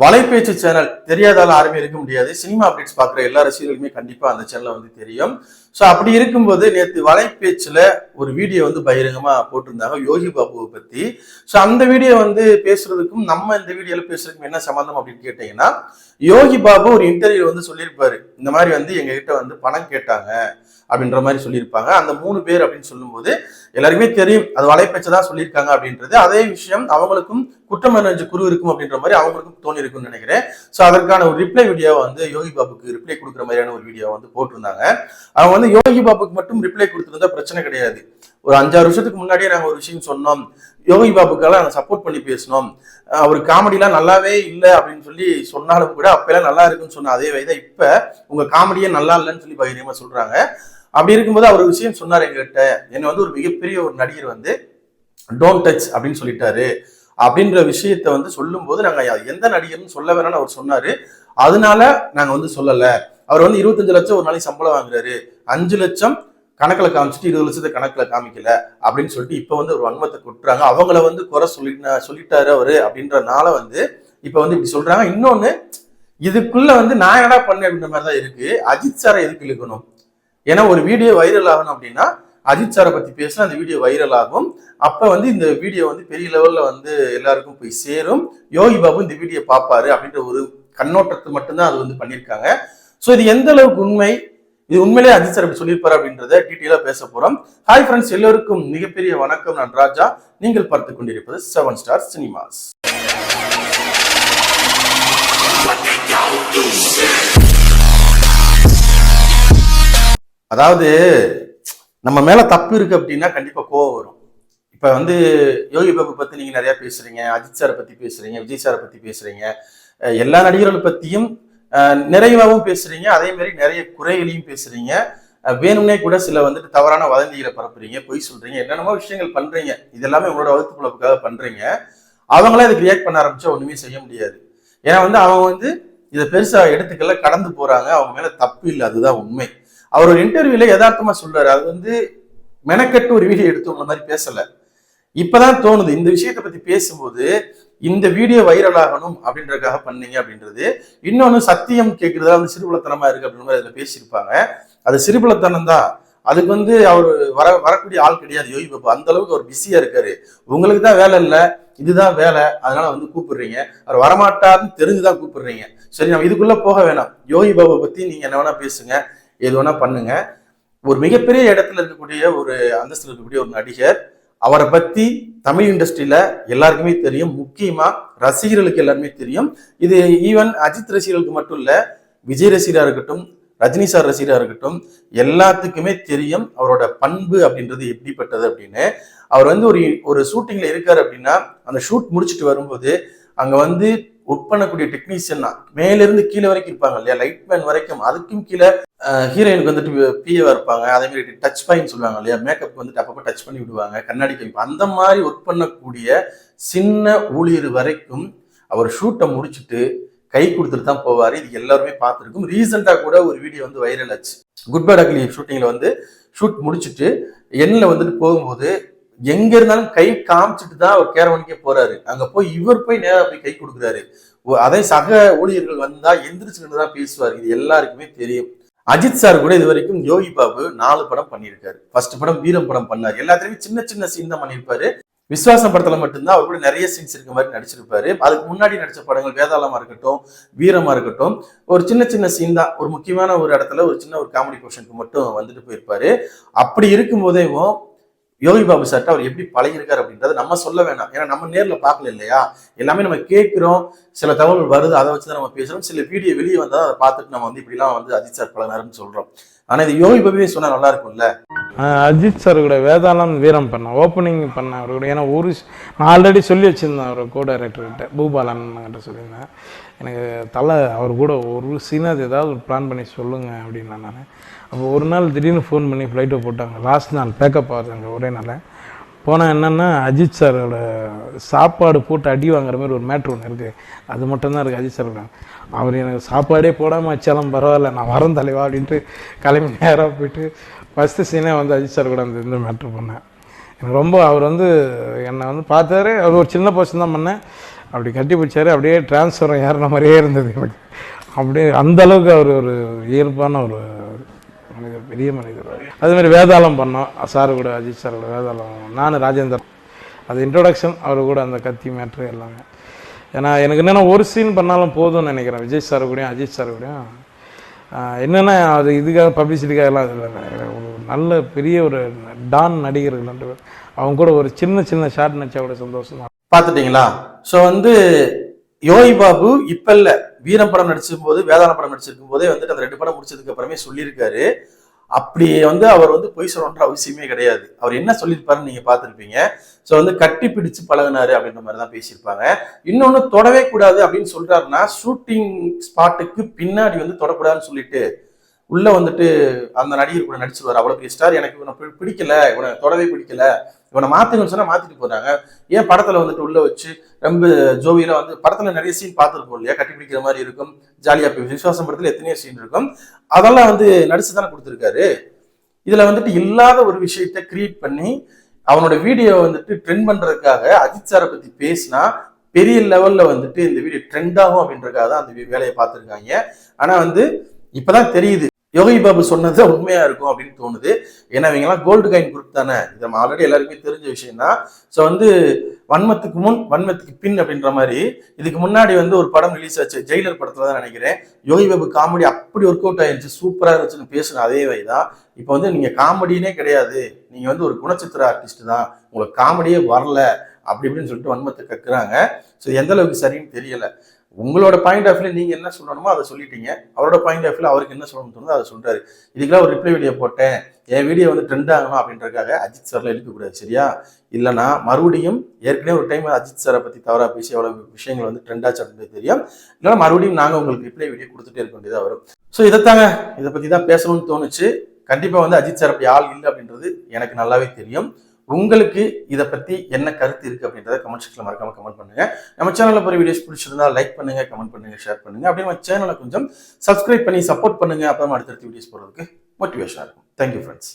வலைபேச்சு channel தெரியாதாலும் யாருமே இருக்க முடியாது. சினிமா அப்டேட்ஸ் பார்க்குற எல்லா ரசிகர்களுமே கண்டிப்பாக அந்த சேனலை வந்து தெரியும். ஸோ அப்படி இருக்கும்போது நேற்று வலைபேச்சில் ஒரு வீடியோ வந்து பகிரங்கமாக போட்டிருந்தாங்க யோகி பாபுவை பற்றி ஸோ அந்த வீடியோ வந்து பேசுறதுக்கும் நம்ம இந்த வீடியோவில் பேசுறதுக்கும் என்ன சம்மந்தம் அப்படின்னு கேட்டீங்கன்னா யோகி பாபு ஒரு இன்டர்வியூ வந்து சொல்லியிருப்பாரு. இந்த மாதிரி வந்து எங்ககிட்ட வந்து பணம் கேட்டாங்க. அப்படின்ற மாதிரி சொல்லியிருப்பாங்க. அந்த மூணு பேர் அப்படின்னு சொல்லும்போது எல்லாருக்குமே தெரியும் அது வலைப்பேச்சு தான் சொல்லியிருக்காங்க அப்படின்றது. அதே விஷயம் அவங்களுக்கும் குற்றம் நிறைஞ்ச குரு இருக்கும் அப்படின்ற மாதிரி அவங்களுக்கும் தோணி இருக்கும்னு நினைக்கிறேன். ஸோ அதற்கான ஒரு ரிப்ளை வீடியோ வந்து யோகி பாபுக்கு ரிப்ளை கொடுக்குற மாதிரியான ஒரு வீடியோ வந்து போட்டிருந்தாங்க. அவங்க வந்து யோகி பாபுக்கு மட்டும் ரிப்ளை கொடுத்துருந்தா பிரச்சனை கிடையாது. ஒரு அஞ்சாறு வருஷத்துக்கு முன்னாடியே நாங்கள் ஒரு விஷயம் சொன்னோம். யோகி பாபுக்கெல்லாம் நாங்கள் சப்போர்ட் பண்ணி பேசினோம். அவர் காமெடிலாம் நல்லாவே இல்லை அப்படின்னு சொல்லி சொன்னாலும் கூட அப்பெல்லாம் நல்லா இருக்குன்னு சொன்ன அதே வயதை இப்போ உங்கள் காமெடியே நல்லா இல்லைன்னு சொல்லி பகிரியமாக சொல்கிறாங்க அப்படி இருக்கும்போது அவர் விஷயம் சொன்னார் எங்ககிட்ட என்னை வந்து ஒரு மிகப்பெரிய ஒரு நடிகர் வந்து டோன்ட் டச் அப்படின்னு சொல்லிட்டாரு. அப்படின்ற விஷயத்த வந்து சொல்லும்போது நாங்கள் எந்த நடிகர்னு சொல்ல வேணாம்னு அவர் சொன்னாரு. அதனால நாங்கள் வந்து சொல்லலை. அவர் வந்து இருபத்தஞ்சு லட்சம் ஒரு நாளைக்கு சம்பளம் வாங்குறாரு. அஞ்சு லட்சம் கணக்கில் காமிச்சிட்டு இருபது லட்சத்தை கணக்கில் காமிக்கல அப்படின்னு சொல்லிட்டு இப்போ வந்து ஒரு வன்மத்தை கொட்டுறாங்க. அவங்கள வந்து குறை சொல்லி சொல்லிட்டாரு அவரு அப்படின்றனால வந்து இப்போ வந்து இப்படி சொல்றாங்க. இன்னொன்னு இதுக்குள்ள வந்து நான் என்னடா பண்ணேன் அப்படின்ற மாதிரி தான் இருக்கு. அஜித் சாரை எதுக்கு இழுக்கணும்? ஏன்னா ஒரு வீடியோ வைரல் ஆகணும் அப்படின்னா அஜித் சாரை பத்தி பேசினா அந்த வீடியோ வைரல் ஆகும். அப்ப வந்து இந்த வீடியோ வந்து பெரிய லெவல்ல வந்து எல்லாருக்கும் போய் சேரும். யோகி பாபு இந்த வீடியோ பார்ப்பாரு அப்படின்ற ஒரு கண்ணோட்டத்தை மட்டும்தான் அது வந்து பண்ணியிருக்காங்க. ஸோ இது எந்த அளவுக்கு உண்மை? இது உண்மையிலே அஜித் சார் அப்படி சொல்லியிருப்பாரு அப்படின்றத டீட்டெயிலாக பேச போறோம். ஹாய் ஃப்ரெண்ட்ஸ் எல்லோருக்கும் மிகப்பெரிய வணக்கம். நான் ராஜா. நீங்கள் பார்த்து கொண்டிருப்பது செவன் ஸ்டார் சினிமாஸ் அதாவது நம்ம மேல தப்பு இருக்கு அப்படின்னா கண்டிப்பா கோவம் வரும். இப்ப வந்து யோகி பாபு பத்தி நீங்க நிறைய பேசுறீங்க அஜித் சாரை பத்தி பேசுறீங்க விஜய் சாரை பத்தி பேசுறீங்க. எல்லா நடிகர்கள் பத்தியும் நிறைவாகவும் பேசுறீங்க அதே மாதிரி நிறைய குறைகளையும் பேசுறீங்க. வேணும்னே கூட சில வந்துட்டு தவறான வதந்திகளை பரப்புறீங்க பொய் சொல்றீங்க என்னென்னமோ விஷயங்கள் பண்றீங்க. இது எல்லாமே உங்களோட வகுத்து குழப்புக்காக பண்றீங்க. அவங்களே அதுக்கு ரியாக்ட் பண்ண ஆரம்பிச்சா ஒண்ணுமே செய்ய முடியாது. ஏன்னா வந்து அவங்க வந்து இதை பெருசா எடுத்துக்கல கடந்து போறாங்க. அவங்க மேல தப்பு இல்லை அதுதான் உண்மை. அவர் ஒரு இன்டர்வியூல யதார்த்தமா சொல்றாரு. அது வந்து மெனக்கட்டு ஒரு வீடியோ எடுத்து உங்களை மாதிரி பேசல. இப்பதான் தோணுது இந்த விஷயத்தை பத்தி பேசும்போது இந்த வீடியோ வைரல் ஆகணும் அப்படின்றதுக்காக பண்ணீங்க அப்படின்றது. இன்னொன்னு சத்தியம் கேட்கறதா வந்து சிறுபுலத்தனமா இருக்கு அப்படின்ற மாதிரி அதுல பேசியிருப்பாங்க. அது சிறுபுலத்தனம் தான். அதுக்கு வந்து அவர் வர வரக்கூடிய ஆள் கிடையாது யோகி பாபு. அந்த அளவுக்கு அவர் பிஸியா இருக்காரு. உங்களுக்கு தான் வேலை இல்லை இதுதான் வேலை அதனால வந்து கூப்பிடுறீங்க. அவர் வரமாட்டாருன்னு தெரிஞ்சுதான் கூப்பிடுறீங்க. சரி நம்ம இதுக்குள்ள போக வேணாம். யோகி பாபு பத்தி நீங்க என்ன வேணா பேசுங்க. எது வேணா பண்ணுங்க. ஒரு மிகப்பெரிய இடத்துல இருக்கக்கூடிய ஒரு அந்தஸ்தில் இருக்கக்கூடிய ஒரு நடிகர் அவரை பத்தி தமிழ் இண்டஸ்ட்ரியில எல்லாருக்குமே தெரியும். முக்கியமா ரசிகர்களுக்கு எல்லாருமே தெரியும். இது ஈவன் அஜித் ரசிகர்களுக்கு மட்டும் இல்ல விஜய் ரசிகரா இருக்கட்டும் ரஜினி சார் ரசிகரா இருக்கட்டும் எல்லாத்துக்குமே தெரியும் அவரோட பண்பு அப்படின்றது எப்படிப்பட்டது அப்படின்னு. அவர் வந்து ஒரு ஒரு ஷூட்டிங்ல இருக்காரு அப்படின்னா அந்த ஷூட் முடிச்சுட்டு வரும்போது அங்க வந்து ஒர்க் பண்ணக்கூடிய டெக்னீஷியன் மேலிருந்து கீழே வரைக்கும் இருப்பாங்க இல்லையா? லைட் மேன் வரைக்கும் அதுக்கும் கீழே ஹீரோயினுக்கு வந்துட்டு பிஏவா இருப்பாங்க. அதே மாதிரி டச் பாயின்னு சொல்லுவாங்க இல்லையா? மேக்கப் வந்துட்டு அப்பப்போ டச் பண்ணி விடுவாங்க. கண்ணாடி கைப்பு அந்த மாதிரி ஒர்க் பண்ணக்கூடிய சின்ன ஊழியர் வரைக்கும் அவர் ஷூட்டை முடிச்சுட்டு கை கொடுத்துட்டு தான் போவார். இது எல்லாருமே பார்த்துருக்கும். ரீசெண்டாக கூட ஒரு வீடியோ வந்து வைரல் ஆச்சு. குட் பேட் அக்லி ஷூட்டிங்கில் வந்து ஷூட் முடிச்சுட்டு எண்ணில் வந்துட்டு போகும்போது எங்க இருந்தாலும் கை காமிச்சிட்டு தான் அவர் கேரவனுக்கே போறாரு. அங்க போய் இவர் போய் நேரா போய் கை கொடுக்குறாரு. அதே சக ஊழியர்கள் வந்தா எந்திரிச்சுக்கிட்டு தான் பேசுவார். இது எல்லாருக்குமே தெரியும். அஜித் சார் கூட இது வரைக்கும் யோகி பாபு நாலு படம் பண்ணியிருக்காரு. ஃபர்ஸ்ட் படம் வீரம் படம் பண்ணார். எல்லாத்துலயுமே சின்ன சின்ன சீன் தான் பண்ணியிருப்பாரு. விஸ்வாசம் படத்துல மட்டும்தான் அவர் கூட நிறைய சீன்ஸ் இருக்க மாதிரி நடிச்சிருப்பாரு. அதுக்கு முன்னாடி நடிச்ச படங்கள் வேதாளமா இருக்கட்டும் வீரமா இருக்கட்டும் ஒரு சின்ன சின்ன சீன் தான். ஒரு முக்கியமான ஒரு இடத்துல ஒரு சின்ன ஒரு காமெடி போர்ஷனுக்கு மட்டும் வந்துட்டு போயிருப்பாரு. அப்படி இருக்கும் போதேவும் யோகி பாபு சார்ட்ட அவர் எப்படி பழகிருக்காரு அப்படின்றத நம்ம சொல்ல வேணாம். ஏன்னா நம்ம நேரில் பார்க்கல இல்லையா? எல்லாமே நம்ம கேட்குறோம். சில தகவல் வருது. அதை வச்சு தான் நம்ம பேசுகிறோம் சில வீடியோ வெளியே வந்தால் அதை பார்த்துட்டு நம்ம வந்து இப்படிலாம் வந்து அஜித் சார் பழகினாருன்னு சொல்றோம். ஆனால் இது யோகி பாபுவே சொன்னால் நல்லா இருக்கும்ல? அஜித் சார் கூட வேதாளம் வீரம் பண்ணேன். ஓப்பனிங் பண்ணேன் அவர் கூட. ஏன்னா ஒரு நான் ஆல்ரெடி சொல்லி வச்சுருந்தேன் அவர் கோ டைரக்டர்கிட்ட பூபாலன் கிட்ட சொல்லியிருந்தேன். எனக்கு தலை அவர் கூட ஒரு சீனாவது ஏதாவது ஒரு பிளான் பண்ணி சொல்லுங்க அப்படின்னா நான் அப்போ ஒரு நாள் திடீர்னு ஃபோன் பண்ணி ஃப்ளைட்டை போட்டாங்க. லாஸ்ட் நாள் பேக்கப் ஆகுதுங்க ஒரே நாள் போனால் என்னென்னா அஜித் சாரோட சாப்பாடு போட்டு அடி வாங்குற மாதிரி ஒரு மேட்ரு ஒன்று இருக்குது அது மட்டும்தான் இருக்குது அஜித் சார் அவர் எனக்கு சாப்பாடே போடாமல் வச்சாலும் பரவாயில்ல நான் வரேன் தலைவா அப்படின்ட்டு கிளம்பி நேராக போயிட்டு ஃபஸ்ட்டு சீனே வந்து அஜித் சார் கூட அந்த இந்த மேட்ரு பண்ணேன். எனக்கு ரொம்ப அவர் வந்து என்னை வந்து பார்த்தாரு. அவர் ஒரு சின்ன போர்ஷன் தான் பண்ணேன். அப்படி கட்டி பிடிச்சாரு. அப்படியே டிரான்ஸ்ஃபர் ஏறின மாதிரியே இருந்தது எனக்கு. அப்படியே அந்தளவுக்கு அவர் ஒரு இயல்பான ஒரு பெரிய மனிதர் அதுமாரி வேதாளம் பண்ணோம். சார் கூட அஜித் சார் கூட வேதாளம் நான் ராஜேந்தர். அது இன்ட்ரோடக்ஷன் அவர் கூட அந்த கத்தி மேட்ரு எல்லாமே. ஏன்னா எனக்கு என்னென்னா ஒரு சீன் பண்ணாலும் போதும்னு நினைக்கிறேன். விஜய் சார் கூடயும் அஜித் சார் கூடயும். என்னென்னா அது இதுக்காக பப்ளிசிட்டிக்காக எல்லாம் இல்லை. ஒரு நல்ல பெரிய ஒரு டான் நடிகர்கள் ரெண்டு பேர். அவங்க கூட ஒரு சின்ன சின்ன ஷாட் நடிச்சா கூட சந்தோஷம் தான் ஸோ வந்து யோகி பாபு இப்போ இல்லை. வீரம் படம் நடிச்சிருக்கும் போது வேதாள படம் நடிச்சிருக்கும் போதே வந்துட்டு அந்த ரெண்டு படம் முடிச்சதுக்கு அப்புறமே சொல்லியிருக்காரு. அப்படி வந்து அவர் வந்து பொய் சொல்லணுன்ற அவசியமே கிடையாது. அவர் என்ன சொல்லியிருப்பாருன்னு நீங்க பார்த்துருப்பீங்க. ஸோ வந்து கட்டி பிடிச்சு பழகினாரு அப்படின்ற மாதிரி தான் பேசியிருப்பாங்க. இன்னொன்று தொடவே கூடாது அப்படின்னு சொல்றாருன்னா ஷூட்டிங் ஸ்பாட்டுக்கு பின்னாடி வந்து தொடக்கூடாதுன்னு சொல்லிட்டு உள்ளே வந்துட்டு அந்த நடிகர் கூட நடிச்சிருவார். அவ்வளோ பெரிய ஸ்டார் எனக்கு இவனை பிடிக்கல. இவனை தொடவே பிடிக்கல. இவனை மாத்துங்கன்னு சொன்னா மாத்திட்டு போறாங்க. ஏன் படத்துல வந்துட்டு உள்ள வச்சு ரொம்ப ஜோவியில வந்து படத்துல நிறைய சீன் பார்த்துருப்போம் இல்லையா? கட்டி பிடிக்கிற மாதிரி இருக்கும். ஜாலியா போய் விசுவாசம் படத்துல எத்தனையோ சீன் இருக்கும். அதெல்லாம் வந்து நடிச்சு தானே கொடுத்துருக்காரு. இதுல வந்துட்டு இல்லாத ஒரு விஷயத்த கிரியேட் பண்ணி அவனோட வீடியோ வந்துட்டு ட்ரெண்ட் பண்றதுக்காக அஜித் சாரை பத்தி பேசினா பெரிய லெவல்ல வந்துட்டு இந்த வீடியோ ட்ரெண்ட் ஆகும் அப்படின்றக்காக தான் அந்த வேலையை பார்த்துருக்காங்க. ஆனா வந்து இப்பதான் தெரியுது. யோகி பாபு சொன்னது உண்மையா இருக்கும் அப்படின்னு தோணுது. ஏன்னா இவங்கெல்லாம் கோல்டு காயின் குரூப் தானே. இது நம்ம ஆல்ரெடி எல்லாருக்குமே தெரிஞ்ச விஷயம் தான் ஸோ வந்து வன்மத்துக்கு முன் வன்மத்துக்கு பின் அப்படின்ற மாதிரி இதுக்கு முன்னாடி வந்து ஒரு படம் ரிலீஸ் ஆச்சு. ஜெயிலர் படத்துல தான் நினைக்கிறேன். யோகி பாபு காமெடி அப்படி ஒர்க் அவுட் ஆயிருச்சு சூப்பரா இருந்துச்சுன்னு பேசுன அதே வை தான். இப்போ வந்து நீங்க காமெடினே கிடையாது. நீங்க வந்து ஒரு குணச்சித்திர ஆர்டிஸ்ட் தான். உங்களுக்கு காமெடியே வரல. அப்படி இப்படின்னு சொல்லிட்டு வன்மத்தை கக்குறாங்க. ஸோ எந்த அளவுக்கு சரின்னு தெரியல. உங்களோட பாயிண்ட் ஆஃப் வியூ நீங்கள் என்ன சொல்லணுமோ அதை சொல்லிட்டீங்க. அவரோட பாயிண்ட் ஆஃப் வியூ அவருக்கு என்ன சொல்லணும்னு தோணுதோ அதை சொல்கிறாரு இதுக்கெல்லாம் ஒரு ரிப்ளை வீடியோ போட்டேன். என் வீடியோ வந்து ட்ரெண்ட் ஆகணும் அப்படின்றதுக்காக அஜித் சார்ல எடுக்கக்கூடாது சரியா? இல்லைனா மறுபடியும் ஏற்கனவே ஒரு டைம் அஜித் சாரை பற்றி தவறாக பேசி அவ்வளோ விஷயங்கள் வந்து ட்ரெண்ட் ஆச்சு அப்படின்றது தெரியும். இல்லைனா மறுபடியும் நாங்கள் உங்களுக்கு ரிப்ளை வீடியோ கொடுத்துட்டே இருக்க வேண்டியதாக வரும். ஸோ இதைத்தாங்க. இதை பற்றி தான் பேசணும்னு தோணுச்சு. கண்டிப்பாக வந்து அஜித் சார் அப்படி ஆள் இல்லை அப்படின்றது எனக்கு நல்லாவே தெரியும். உங்களுக்கு இதை பற்றி என்ன கருத்து இருக்குது அப்படின்றத கமெண்ட் செக்ஷனில் மறக்காமல் கமெண்ட் பண்ணுங்க. நம்ம சேனலில் போகிற வீடியோஸ் பிடிச்சிருந்தா லைக் பண்ணுங்கள் கமெண்ட் பண்ணுங்கள் ஷேர் பண்ணுங்கள் அப்படியே நம்ம சேனலை கொஞ்சம் சப்ஸ்கிரைப் பண்ணி சப்போர்ட் பண்ணுங்கள் அப்புறமா அடுத்தடுத்த வீடியோஸ் போகிறதுக்கு மோட்டிவேஷனாக இருக்கும். Thank you friends